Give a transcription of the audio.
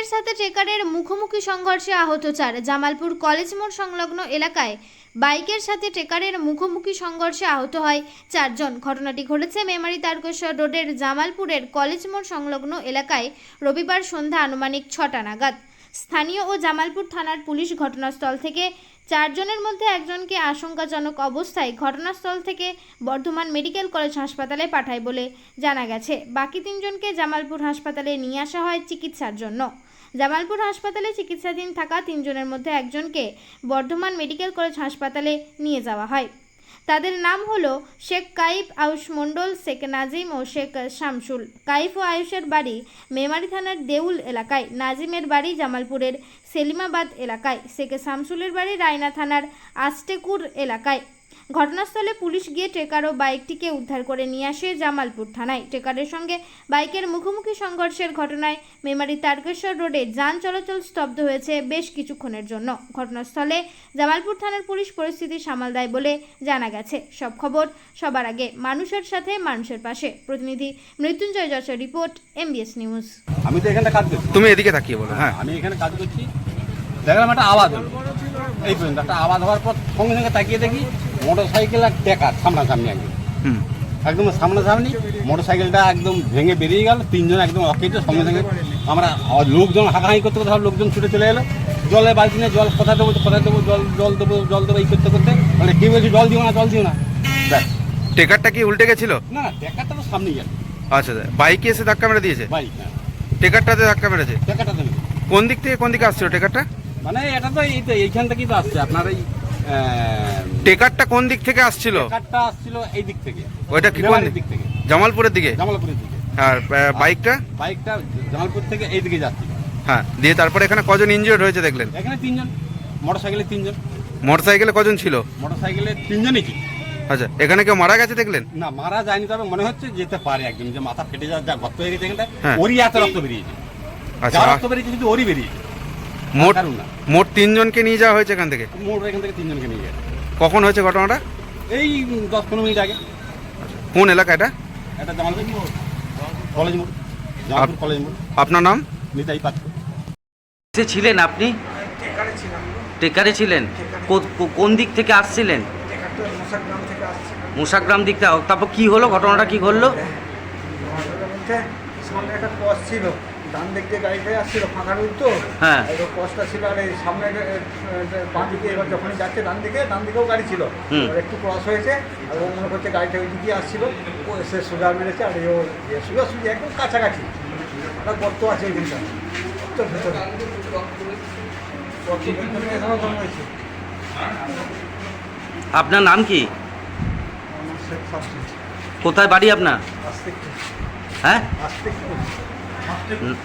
বাইকের সাথে ট্রেকারের মুখোমুখি সংঘর্ষে আহত চার। জামালপুর কলেজ মোড় সংলগ্ন এলাকায় বাইকের সাথে ট্রেকারের মুখোমুখি সংঘর্ষে আহত হয় চারজন। ঘটনাটি ঘটেছে মেমারি তারকেশ্বর রোডের জামালপুরের কলেজ মোড় সংলগ্ন এলাকায় রবিবার সন্ধ্যা আনুমানিক ছটা নাগাদ। স্থানীয় ও জামালপুর থানার পুলিশ ঘটনাস্থল থেকে চারজনের মধ্যে একজনকে আশঙ্কাজনক অবস্থায় ঘটনাস্থল থেকে বর্ধমান মেডিকেল কলেজ হাসপাতালে পাঠায় বলে জানা গেছে। বাকি তিনজনকে জামালপুর হাসপাতালে নিয়ে আসা হয় চিকিৎসার জন্য। জামালপুর হাসপাতালে চিকিৎসাধীন থাকা তিনজনের মধ্যে একজনকে বর্ধমান মেডিকেল কলেজ হাসপাতালে নিয়ে যাওয়া হয়। তাদের নাম হলো শেখ কাইফ আয়ুষ মণ্ডল, শেখ নাজিম ও শেখ শামসুল। কাইফ ও আয়ুষের বাড়ি মেমারি থানার দেউল এলাকায়, নাজিমের বাড়ি জামালপুরের সেলিমাবাদ এলাকায়, শেখ শামসুলের বাড়ি রায়না থানার আস্টেকুর এলাকায়। ঘটনাস্থলে পুলিশ গিয়ে ট্রেকার ও বাইকটিকে উদ্ধার করে নিয়ে আসে জামালপুর থানায়। ট্রেকারের সঙ্গে বাইকের মুখোমুখি সংঘর্ষের ঘটনায় মেমারি তারকেশ্বর রোডে যান চলাচল স্তব্ধ হয়েছে বেশ কিছুক্ষণের জন্য। ঘটনাস্থলে জামালপুর থানার পুলিশ পরিস্থিতি সামাল দেয় বলে জানা গেছে। সব খবর সবার আগে মানুষের সাথে মানুষের পাশে। প্রতিনিধি Mrityunjoy Jessore report MBS news আমি তো এখানটা কাজ করছি। তুমি এদিকে তাকিয়ে বলো। হ্যাঁ আমি এখানে কাজ করছি। দেখলাম একটা আওয়াজ হলো। এই পর্যন্ত একটা আওয়াজ হওয়ার পর সঙ্গে সঙ্গে তাকিয়ে দেখি মোটর সাইকেল আর টেকার সামনাসামনি একদম। হুম। একদম সামনাসামনি মোটর সাইকেলটা একদম ভেঙে বেরিয়ে গেল তিনজন একদম অকেজ সঙ্গে সঙ্গে আমরা লোকজন হাঁকাহাঁকি করতে করতে সব লোকজন ছুটে চলে এলো। জলে বালতি নিয়ে জল কোথায় দেবো কোথায় দেবো জল জল দেবো জল দেবো এই করতে করতে। মানে কেউ বলছি জল দিও না জল দিও না। ব্যাস। টেকারটা কি উল্টে গেছিল? না টেকারটা তো সামনেই গেল। আচ্ছা আচ্ছা। বাইকে এসে ধাক্কা মেরে দিয়েছে? বাইক হ্যাঁ। টেকারটাতে ধাক্কা মেরেছে? টেকারটাতে। কোন দিক থেকে কোন দিকে আসছিল টেকারটা? মানে এটা তো এই তো এইখান থেকেই তো আসছে আপনার এই টেকারটা কোন দিক থেকে আসছিল? কারটা আসছিল এই দিক থেকে। ওইটা কি কোন দিক থেকে। জামালপুরের দিকে? জামালপুরের দিকে। আর বাইকটা? বাইকটা জামালপুর থেকে এই দিকে যাচ্ছিল। হ্যাঁ দিয়ে তারপরে এখানে কজন ইনজিওর্ড হয়েছে দেখলেন? এখানে তিনজন মোটর সাইকেলে তিনজন। মোটর সাইকেলে কজন ছিল? মোটর সাইকেলে তিনজনই কি আচ্ছা এখানে কেউ মারা গেছে দেখলেন? না মারা যায়নি তবে মনে হচ্ছে যেতে পারে একদম যে মাথা ফেটে যাওয়ার যা গর্ত হয়ে গেছে এখানটা হ্যাঁ। ওরই এত রক্ত বেরিয়েছে। আচ্ছা রক্ত বেরিয়েছে কিন্তু ওরই বেরিয়েছে। মোট না। মোট তিনজনকে নিয়ে যাওয়া হয়েছে এখান থেকে? মোট এখান থেকে তিনজনকে নিয়ে গেছে কখন হয়েছে ঘটনাটা? এই দশ পনেরো মিনিট আগে। কোন এলাকা এটা? একটা জামালপুর কলেজ মোড়। জামালপুর কলেজ মোড়। আপনার নাম? নিতাই পাত্র। সে ছিলেন আপনি? টেকারে ছিলেন? কোন দিক থেকে আসছিলেন? মুসাগ্রাম দিক থেকে। তারপর কি হলো? ঘটনাটা কি ঘটলো? সামনে একটা ছিল। ডান দিক দিয়ে গাড়িটাই আসছিল ফাঁকা রুট তো। হ্যাঁ। কসটা ছিল আর এই সামনে বাঁ দিকে এবার যখনই যাচ্ছে ডান দিকে ডান দিকেও গাড়ি ছিল। একটু ক্রস হয়েছে আর ও মনে করছে গাড়িটা ওই দিকে আসছিল। ও এসে সোজা মেরেছে আর ও সোজা সুজি একদম কাছাকাছি। একটা গর্ত আছে দম হয়েছে। আপনার নাম কি? কোথায় বাড়ি আপনার? হ্যাঁ? 嗯。